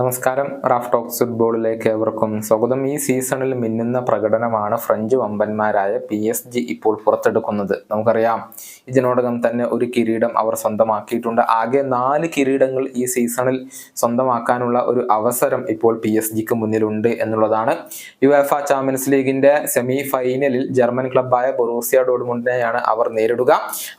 നമസ്കാരം. Raf talks ഫുട്ബോളിലേക്ക് ഏവർക്കും സ്വാഗതം. ഈ സീസണിൽ മിന്നുന്ന പ്രകടനമാണ് ഫ്രഞ്ച് വമ്പന്മാരായ പി എസ് ജി ഇപ്പോൾ പുറത്തെടുക്കുന്നത്. നമുക്കറിയാം ഇതിനോടകം തന്നെ ഒരു കിരീടം അവർ സ്വന്തമാക്കിയിട്ടുണ്ട്. ആകെ നാല് കിരീടങ്ങൾ ഈ സീസണിൽ സ്വന്തമാക്കാനുള്ള ഒരു അവസരം ഇപ്പോൾ പി എസ് ജിക്ക് മുന്നിലുണ്ട് എന്നുള്ളതാണ്. യുഎഫ ചാമ്പ്യൻസ് ലീഗിന്റെ സെമി ഫൈനലിൽ ജർമ്മൻ ക്ലബായ ബൊറൂസിയ ഡോഡ്മുണ്ടിനെയാണ് അവർ നേരിടുക.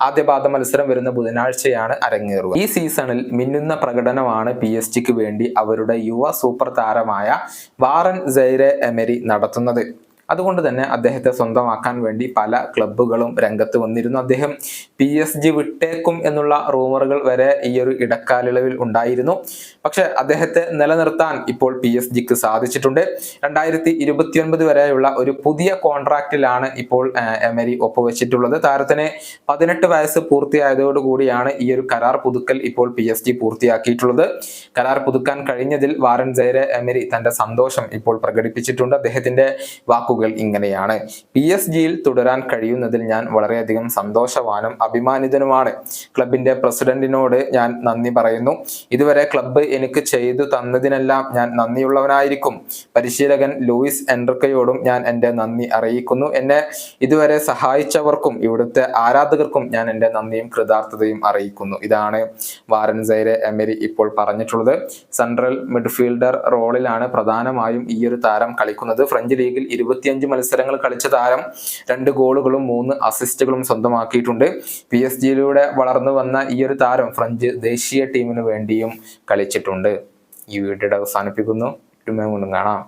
ആദ്യപാദ മത്സരം വരുന്ന ബുധനാഴ്ചയാണ് അരങ്ങേറുക. ഈ സീസണിൽ മിന്നുന്ന പ്രകടനമാണ് പി എസ് ജിക്ക് വേണ്ടി അവരുടെ യുവ സൂപ്പർ താരമായ വാറൻ സൈറെ എമരി നടത്തുന്നത്. അതുകൊണ്ട് തന്നെ അദ്ദേഹത്തെ സ്വന്തമാക്കാൻ വേണ്ടി പല ക്ലബ്ബുകളും രംഗത്ത് വന്നിരുന്നു. അദ്ദേഹം പി എസ് ജി വിട്ടേക്കും എന്നുള്ള റൂമറുകൾ വരെ ഈ ഒരു ഇടക്കാലയളവിൽ ഉണ്ടായിരുന്നു. പക്ഷെ അദ്ദേഹത്തെ നിലനിർത്താൻ ഇപ്പോൾ പി എസ് ജിക്ക് സാധിച്ചിട്ടുണ്ട്. രണ്ടായിരത്തി ഇരുപത്തിയൊൻപത് വരെയുള്ള ഒരു പുതിയ കോൺട്രാക്റ്റിലാണ് ഇപ്പോൾ എമരി ഒപ്പുവെച്ചിട്ടുള്ളത്. താരത്തിന് പതിനെട്ട് വയസ്സ് പൂർത്തിയായതോടുകൂടിയാണ് ഈ ഒരു കരാർ പുതുക്കൽ ഇപ്പോൾ പി എസ് ജി പൂർത്തിയാക്കിയിട്ടുള്ളത്. കരാർ പുതുക്കാൻ കഴിഞ്ഞതിൽ വാരൻ ജയരെ എമരി തന്റെ സന്തോഷം ഇപ്പോൾ പ്രകടിപ്പിച്ചിട്ടുണ്ട്. അദ്ദേഹത്തിന്റെ വാക്കുകൾ ഇങ്ങനെയാണ്. പി എസ് ജിയിൽ തുടരാൻ കഴിയുന്നതിൽ ഞാൻ വളരെയധികം സന്തോഷവാനും അഭിമാനിതനുമാണ്. ക്ലബിന്റെ പ്രസിഡന്റിനോട് ഞാൻ നന്ദി പറയുന്നു. ഇതുവരെ ക്ലബ്ബ് എനിക്ക് ചെയ്തു തന്നതിനെല്ലാം ഞാൻ നന്ദിയുള്ളവനായിരിക്കും. പരിശീലകൻ ലൂയിസ് എൻഡർക്കയോടും ഞാൻ എന്റെ നന്ദി അറിയിക്കുന്നു. എന്നെ ഇതുവരെ സഹായിച്ചവർക്കും ഇവിടുത്തെ ആരാധകർക്കും ഞാൻ എന്റെ നന്ദിയും കൃതാർത്ഥതയും അറിയിക്കുന്നു. ഇതാണ് വാരൻ സൈരെ എമരി ഇപ്പോൾ പറഞ്ഞിട്ടുള്ളത്. സെൻട്രൽ മിഡ്ഫീൽഡർ റോളിലാണ് പ്രധാനമായും ഈ ഒരു താരം കളിക്കുന്നത്. ഫ്രഞ്ച് ലീഗിൽ ഇരുപത്തിയഞ്ച് മത്സരങ്ങൾ കളിച്ച താരം രണ്ട് ഗോളുകളും മൂന്ന് അസിസ്റ്റുകളും സ്വന്തമാക്കിയിട്ടുണ്ട്. പി എസ് ജിയിലൂടെ വളർന്നു വന്ന ഈ ഒരു താരം ഫ്രഞ്ച് ദേശീയ ടീമിന് വേണ്ടിയും കളിച്ചിട്ടുണ്ട്. ഈ വീഡിയോയുടെ അവസാനിപ്പിക്കുന്നു. കാണാം.